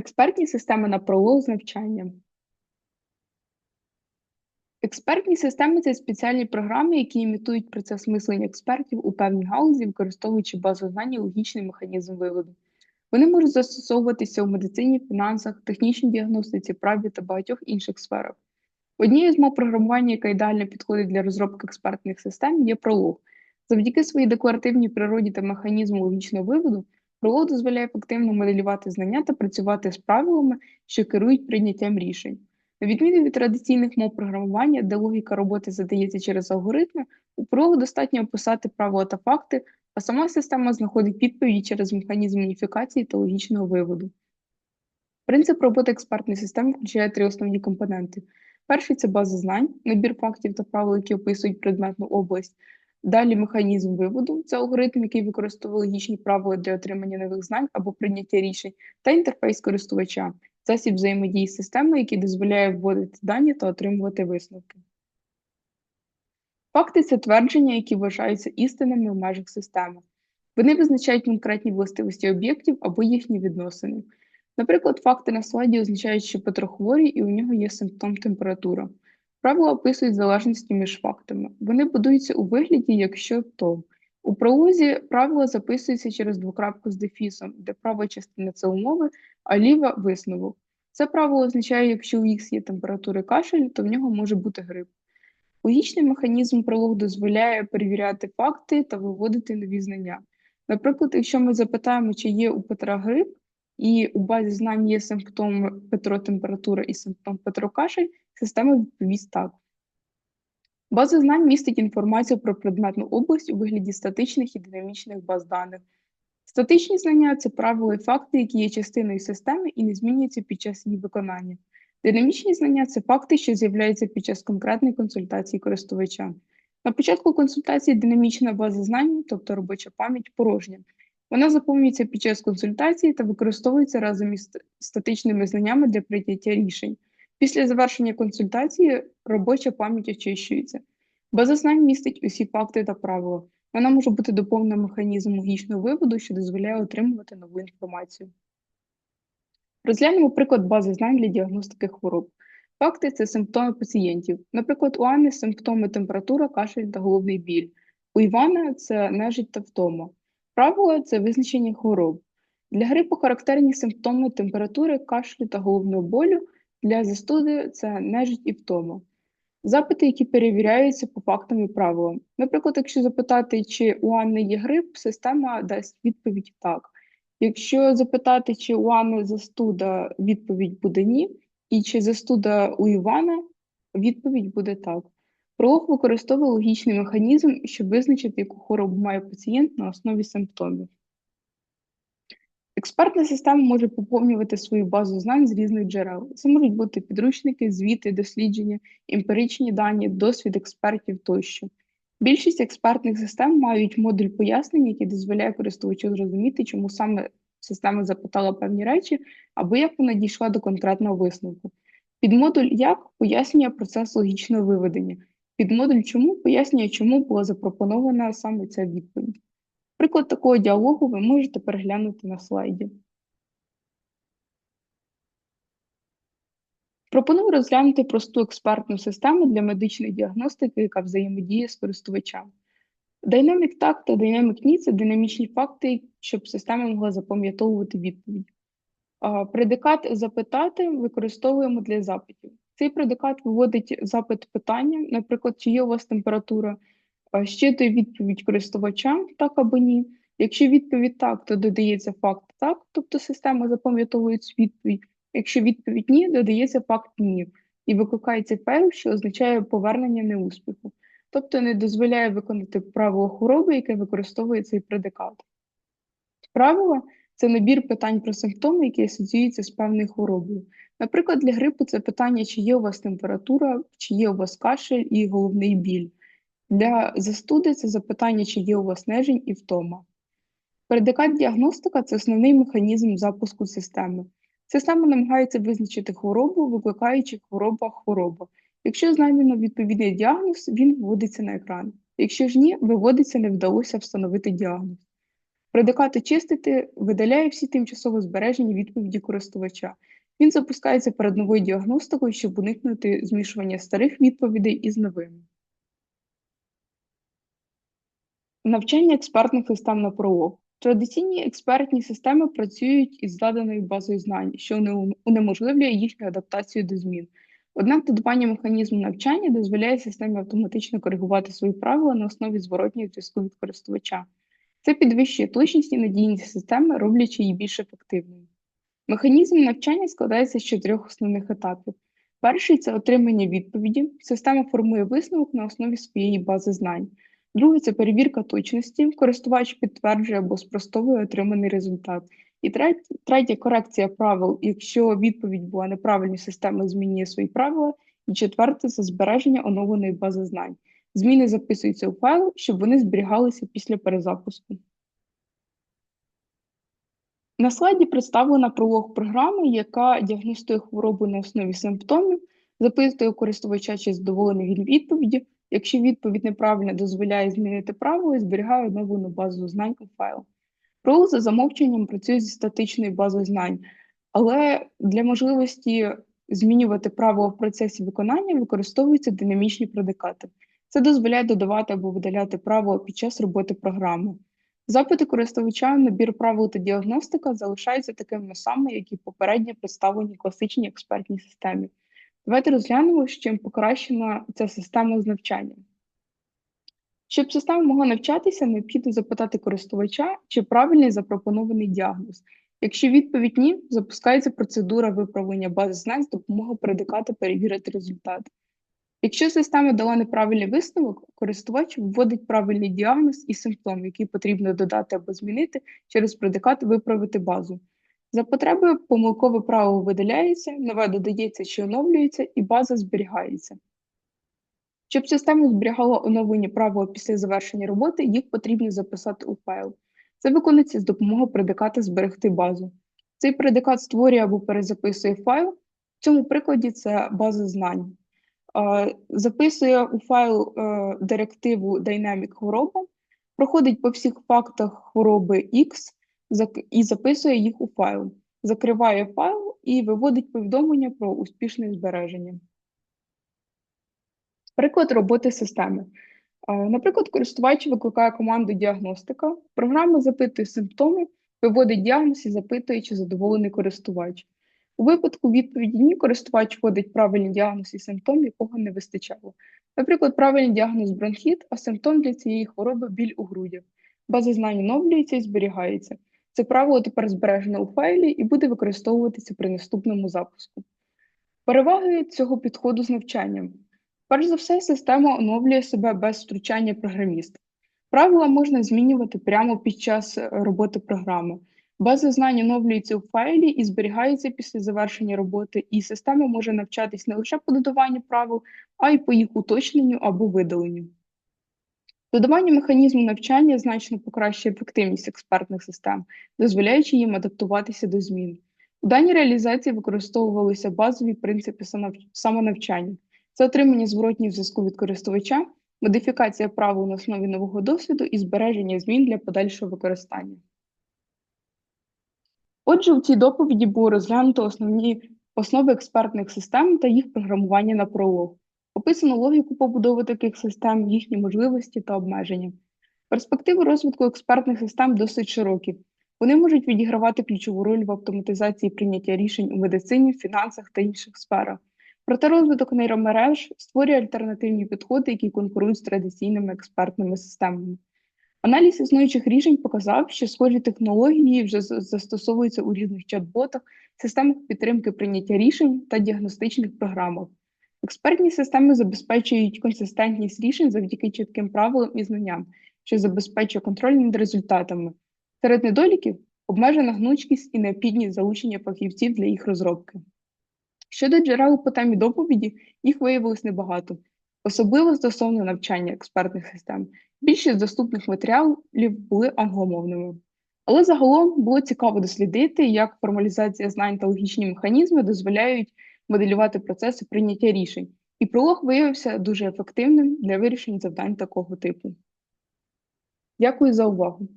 Експертні системи на пролог з навчанням. Експертні системи це спеціальні програми, які імітують процес мислення експертів у певній галузі, використовуючи базу знань і логічний механізм виводу. Вони можуть застосовуватися у медицині, фінансах, технічній діагностиці, праві та багатьох інших сферах. Однією з мов програмування, яка ідеально підходить для розробки експертних систем, є пролог. Завдяки своїй декларативній природі та механізму логічного виводу, пролог дозволяє ефективно моделювати знання та працювати з правилами, що керують прийняттям рішень. На відміну від традиційних мов програмування, де логіка роботи задається через алгоритми, у прологу достатньо описати правила та факти, а сама система знаходить відповіді через механізм уніфікації та логічного виводу. Принцип роботи експертної системи включає три основні компоненти. Перший це база знань, набір фактів та правил, які описують предметну область. Далі механізм виводу це алгоритм, який використовує логічні правила для отримання нових знань або прийняття рішень, та інтерфейс користувача, засіб взаємодії з системою, який дозволяє вводити дані та отримувати висновки. Факти це твердження, які вважаються істинними в межах системи. Вони визначають конкретні властивості об'єктів або їхні відносини. Наприклад, факти на слайді означають, що Петро хворий і у нього є симптом температура. Правила описують залежності між фактами. Вони будуються у вигляді, якщо то. У пролозі правила записуються через двокрапку з дефісом, де права частина це умови, а ліва висновок. Це правило означає, якщо у Х є температура кашель, то в нього може бути грип. Логічний механізм пролог дозволяє перевіряти факти та виводити нові знання. Наприклад, якщо ми запитаємо, чи є у Петра грип, і у базі знань є симптом Петро температура і симптом Петро кашель, система відповість так. База знань містить інформацію про предметну область у вигляді статичних і динамічних баз даних. Статичні знання це правила і факти, які є частиною системи і не змінюються під час її виконання. Динамічні знання це факти, що з'являються під час конкретної консультації користувача. На початку консультації динамічна база знань, тобто робоча пам'ять, порожня. Вона заповнюється під час консультації та використовується разом із статичними знаннями для прийняття рішень. Після завершення консультації робоча пам'ять очищується. База знань містить усі факти та правила. Вона може бути доповнена механізмом логічного виводу, що дозволяє отримувати нову інформацію. Розглянемо приклад бази знань для діагностики хвороб. Факти це симптоми пацієнтів. Наприклад, у Анни симптоми температура, кашель та головний біль. У Івана це нежить та втома. Правила це визначення хвороб. Для грипу характерні симптоми температури, кашлю та головного болю. Для застуди це нежить і втома. Запити, які перевіряються по фактам і правилам. Наприклад, якщо запитати, чи у Анни є грип, система дасть відповідь так. Якщо запитати, чи у Анни застуда, відповідь буде ні, і чи застуда у Івана, відповідь буде так. Пролог використовує логічний механізм, щоб визначити, яку хворобу має пацієнт на основі симптомів. Експертна система може поповнювати свою базу знань з різних джерел. Це можуть бути підручники, звіти, дослідження, емпіричні дані, досвід експертів тощо. Більшість експертних систем мають модуль пояснень, який дозволяє користувачу зрозуміти, чому саме система запитала певні речі, або як вона дійшла до конкретного висновку. Підмодуль як пояснює процес логічного виведення. Підмодуль чому пояснює, чому була запропонована саме ця відповідь. Приклад такого діалогу ви можете переглянути на слайді. Пропоную розглянути просту експертну систему для медичної діагностики, яка взаємодіє з користувачами. Dynamic Tag та Dynamic Need – це динамічні факти, щоб система могла запам'ятовувати відповідь. Предикат запитати використовуємо для запитів. Цей предикат виводить запит питання, наприклад, чи є у вас температура, щитує відповідь користувача так або ні. Якщо відповідь так, то додається факт так, тобто система запам'ятовує цю відповідь. Якщо відповідь ні, додається факт ні. І викликається фейл, що означає повернення неуспіху, тобто не дозволяє виконати правило хвороби, яке використовує цей предикат. Правило це набір питань про симптоми, які асоціюються з певною хворобою. Наприклад, для грипу це питання, чи є у вас температура, чи є у вас кашель і головний біль. Для застуди це запитання, чи є у вас нежень і втома. Предикат діагностика це основний механізм запуску системи. Система намагається визначити хворобу, викликаючи хвороба хвороба. Якщо знайдено відповідний діагноз, він вводиться на екран. Якщо ж ні, виводиться не вдалося встановити діагноз. Предикати чистити видаляє всі тимчасово збережені відповіді користувача. Він запускається перед новою діагностикою, щоб уникнути змішування старих відповідей із новими. Навчання експертних систем на пролог. Традиційні експертні системи працюють із заданою базою знань, що унеможливлює їхню адаптацію до змін. Однак додавання механізму навчання дозволяє системі автоматично коригувати свої правила на основі зворотнього зв'язку від користувача. Це підвищує точність і надійність системи, роблячи її більш ефективною. Механізм навчання складається з чотирьох основних етапів. Перший це отримання відповіді. Система формує висновок на основі своєї бази знань. Друге це перевірка точності. Користувач підтверджує або спростовує отриманий результат. І третє, корекція правил. Якщо відповідь була неправильна, система змінює свої правила. І четверте це збереження оновленої бази знань. Зміни записуються у файл, щоб вони зберігалися після перезапуску. На слайді представлена пролог програми, яка діагностує хворобу на основі симптомів, запитує користувача, чи задоволений він відповіді. Якщо відповідь неправильна, дозволяє змінити правило і зберігає оновлену базу знань у файл. Пролог за замовченням працює зі статичною базою знань, але для можливості змінювати правила в процесі виконання використовуються динамічні предикати. Це дозволяє додавати або видаляти правила під час роботи програми. Запити користувача, набір правил та діагностика залишаються такими самими, як і попередньо представлені класичній експертній системі. Давайте розглянемо, з чим покращена ця система з навчанням. Щоб система могла навчатися, необхідно запитати користувача, чи правильний запропонований діагноз. Якщо відповідь ні, запускається процедура виправлення бази знань з допомогою предиката перевірити результат. Якщо система дала неправильний висновок, користувач вводить правильний діагноз і симптом, який потрібно додати або змінити через предикат виправити базу. За потребою помилкове правило видаляється, нове додається чи оновлюється, і база зберігається. Щоб система зберігала оновлені правила після завершення роботи, їх потрібно записати у файл. Це виконується з допомогою предиката зберегти базу. Цей предикат створює або перезаписує файл. В цьому прикладі це база знань. Записує у файл е, директиву Dynamic хвороба, проходить по всіх фактах хвороби X і записує їх у файл, закриває файл і виводить повідомлення про успішне збереження. Приклад роботи системи. Е, Наприклад, користувач викликає команду діагностика, програма запитує симптоми, виводить діагноз і запитує, чи задоволений користувач. У випадку відповіді ні, користувач вводить правильний діагноз і симптом, якого не вистачало. Наприклад, правильний діагноз бронхіт, а симптом для цієї хвороби біль у грудях. База знань оновлюється і зберігається. Це правило тепер збережено у файлі і буде використовуватися при наступному запуску. Переваги цього підходу з навчанням. Перш за все, система оновлює себе без втручання програміста. Правила можна змінювати прямо під час е, роботи програми. База знань оновлюється у файлі і зберігається після завершення роботи, і система може навчатись не лише по додаванню правил, а й по їх уточненню або видаленню. Додавання механізму навчання значно покращує ефективність експертних систем, дозволяючи їм адаптуватися до змін. У даній реалізації використовувалися базові принципи самонавчання. Це отримання зворотнього зв'язку від користувача, модифікація правил на основі нового досвіду і збереження змін для подальшого використання. Отже, у цій доповіді було розглянуто основні основи експертних систем та їх програмування на пролог. Описано логіку побудови таких систем, їхні можливості та обмеження. Перспективи розвитку експертних систем досить широкі. Вони можуть відігравати ключову роль в автоматизації прийняття рішень у медицині, фінансах та інших сферах. Проте розвиток нейромереж створює альтернативні підходи, які конкурують з традиційними експертними системами. Аналіз існуючих рішень показав, що схожі технології вже застосовуються у різних чат-ботах, системах підтримки прийняття рішень та діагностичних програмах. Експертні системи забезпечують консистентність рішень завдяки чітким правилам і знанням, що забезпечує контроль над результатами. Серед недоліків обмежена гнучкість і необхідність залучення фахівців для їх розробки. Щодо джерел по темі доповіді, їх виявилось небагато, особливо стосовно навчання експертних систем. Більшість доступних матеріалів були англомовними. Але загалом було цікаво дослідити, як формалізація знань та логічні механізми дозволяють моделювати процеси прийняття рішень, і пролог виявився дуже ефективним для вирішення завдань такого типу. Дякую за увагу!